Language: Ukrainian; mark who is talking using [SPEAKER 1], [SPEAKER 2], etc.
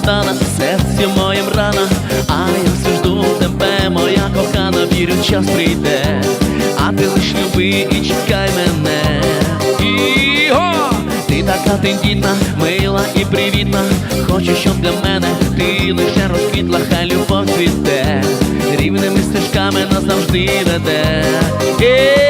[SPEAKER 1] страждана, серці моїм рана, а я все жду тебе, моя кохана, вірю, час прийде, а ти лиш люби і чекай мене. Іго! Ти така тендітна, мила і привітна. Хочу, щоб для мене ти лише розквітла, хай любов цвіте, рівними стежками назавжди веде. Е